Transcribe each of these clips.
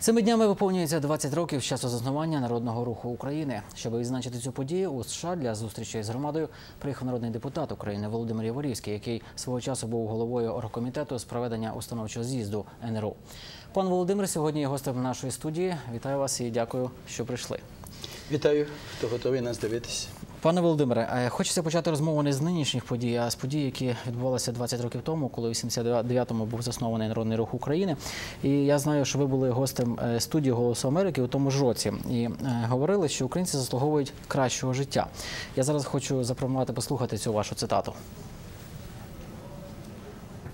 Цими днями виповнюється 20 років з часу заснування народного руху України. Щоб відзначити цю подію, у США для зустрічі з громадою приїхав народний депутат України Володимир Яворівський, який свого часу був головою оргкомітету з проведення установчого з'їзду НРУ. Пан Володимир сьогодні є гостем нашої студії. Вітаю вас і дякую, що прийшли. Вітаю, хто готовий нас дивитися. Пане Володимире, е, хочеться почати розмову не з нинішніх подій, а з подій, які відбувалися 20 років тому, коли у 89-му був заснований Народний рух України. І я знаю, що ви були гостем е, студії Голосу Америки у тому ж році і е, говорили, що українці заслуговують кращого життя. Я зараз хочу запропонувати послухати цю вашу цитату.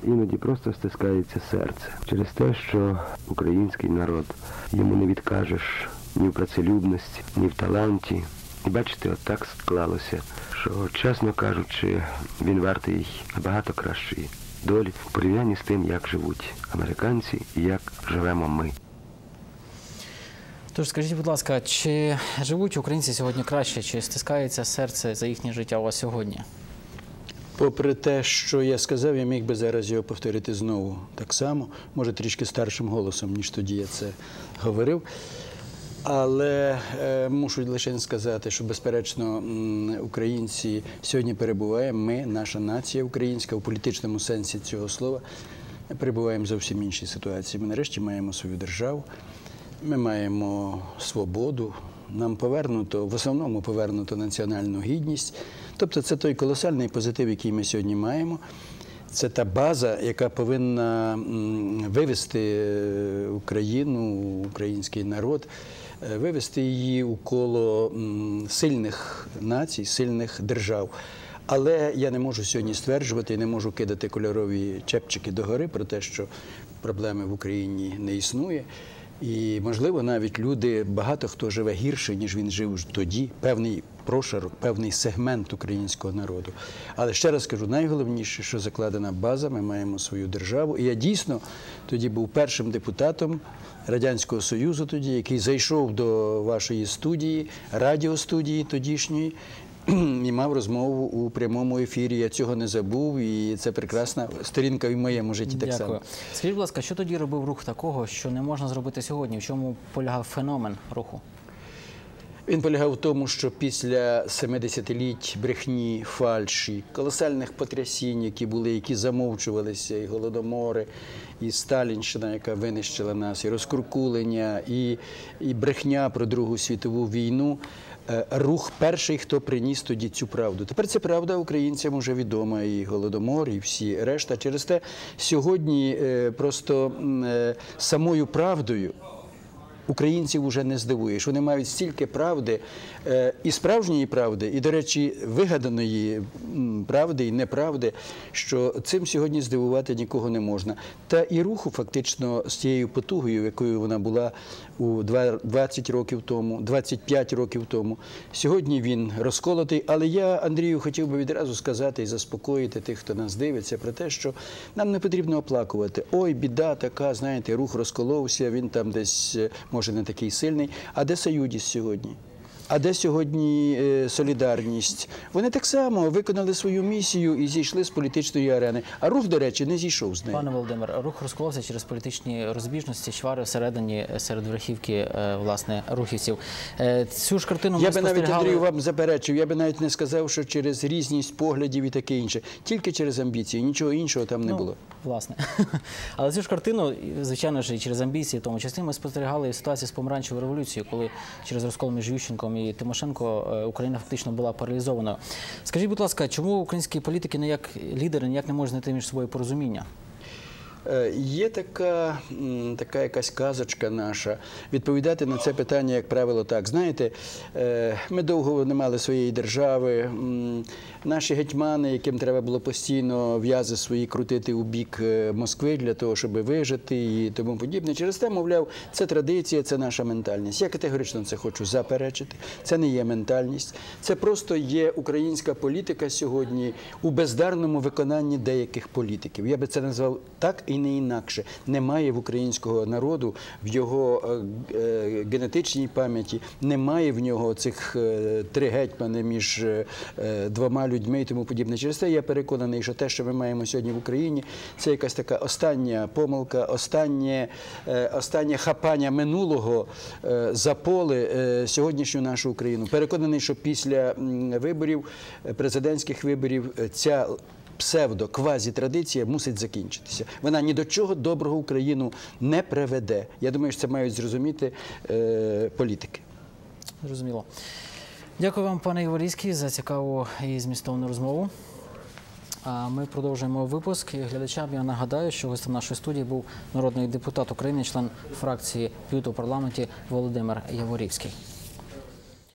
Іноді просто стискається серце через те, що український народ йому не відкажеш ні в працелюбності, ні в таланті. І бачите, от склалося, що, чесно кажучи, він вартий набагато кращої долі в порівнянні з тим, як живуть американці і як живемо ми. Тож скажіть, будь ласка, чи живуть українці сьогодні краще, чи стискається серце за їхнє життя у вас сьогодні? Попри те, що я сказав, я міг би зараз його повторити знову так само, може трішки старшим голосом, ніж тоді я це говорив. Але е, мушу лише сказати, що безперечно українці сьогодні перебуваємо. Ми, наша нація українська, у політичному сенсі цього слова, перебуваємо в зовсім іншій ситуації. Ми нарешті маємо свою державу, ми маємо свободу. Нам повернуто в основному повернуто національну гідність. Тобто, це той колосальний позитив, який ми сьогодні маємо. Це та база, яка повинна вивести е, Україну, український народ, е, вивести її у коло сильних націй, сильних держав. Але я не можу сьогодні стверджувати і не можу кидати кольорові чепчики догори про те, що проблеми в Україні не існує. І, можливо, навіть люди, багато хто живе гірше, ніж він жив тоді, певний прошарок, певний сегмент українського народу. Але ще раз кажу, найголовніше, що закладена база, ми маємо свою державу. І я дійсно тоді був першим депутатом Радянського Союзу, тоді, який зайшов до вашої студії, радіостудії тодішньої. І мав розмову у прямому ефірі. Я цього не забув, і це прекрасна сторінка в моєму житті. Так Дякую. само. Скажіть, будь ласка, що тоді робив рух такого, що не можна зробити сьогодні? В чому полягав феномен руху? Він полягав в тому, що після 70-літь брехні, фальші, колосальних потрясінь, які були, які замовчувалися, і голодомори, і Сталінщина, яка винищила нас, і розкуркулення, і, і брехня про Другу світову війну. е, Рух перший, хто приніс тоді цю правду. Тепер ця правда українцям уже відома, і голодомор, і всі решта. Через те сьогодні е, просто е, самою правдою українців вже не здивуєш. Вони мають стільки правди е, і справжньої правди, і, до речі, вигаданої правди і неправди, що цим сьогодні здивувати нікого не можна. Та і руху фактично з тією потугою, якою вона була у два- 20 років тому, 25 років тому. Сьогодні він розколотий. Але я, Андрію, хотів би відразу сказати і заспокоїти тих, хто нас дивиться, про те, що нам не потрібно оплакувати. Ой, біда така, знаєте, рух розколовся, він там десь е, може не такий сильний. А де союдість сьогодні? А де сьогодні е, солідарність? Вони так само виконали свою місію і зійшли з політичної арени. А рух, до речі, не зійшов з неї. Пане Володимир, рух розколовся через політичні розбіжності, чвари всередині е, серед верхівки е, власне рухівців. Цю ж картину Я би навіть. Андрію вам заперечив, я би навіть не сказав, що через різність поглядів і таке інше, тільки через амбіції, нічого іншого там не Ну, було. Власне. Але цю ж картину, звичайно ж, і через амбіції, в тому числі, ми спостерігали ситуації з помаранчевою революцією, коли через розкол між Ющенком і Тимошенко е, Україна фактично була паралізованою. Скажіть, будь ласка, чому українські політики ніяк лідери ніяк не можуть знайти між собою порозуміння? Е, Є така, така якась казочка наша. Відповідати на це питання, як правило, так. Знаєте, е, ми довго не мали своєї держави. Наші гетьмани, яким треба було постійно в'язи свої крутити у бік е, Москви для того, щоб вижити і тому подібне. Через те, мовляв, це традиція, це наша ментальність. Я категорично це хочу заперечити. Це не є ментальність. Це просто є українська політика сьогодні у бездарному виконанні деяких політиків. Я би це назвав так і і не інакше. Немає в українського народу в його е, е, генетичній пам'яті, немає в нього цих е, три гетьмани між двома людьми і тому подібне. Через те я переконаний, що те, що ми маємо сьогодні в Україні, це якась така остання помилка, останнє, останнє хапання минулого за поле сьогоднішню нашу Україну. Переконаний, що після виборів, президентських виборів, е, ця псевдо-квазі-традиція мусить закінчитися. Вона ні до чого доброго Україну не приведе. Я думаю, що це мають зрозуміти е, політики. Зрозуміло. Дякую вам, пане Іворійський, за цікаву і змістовну розмову. А ми продовжуємо випуск. І глядачам я нагадаю, що гостем нашої студії був народний депутат України, член фракції ПЮТ у парламенті Володимир Яворівський.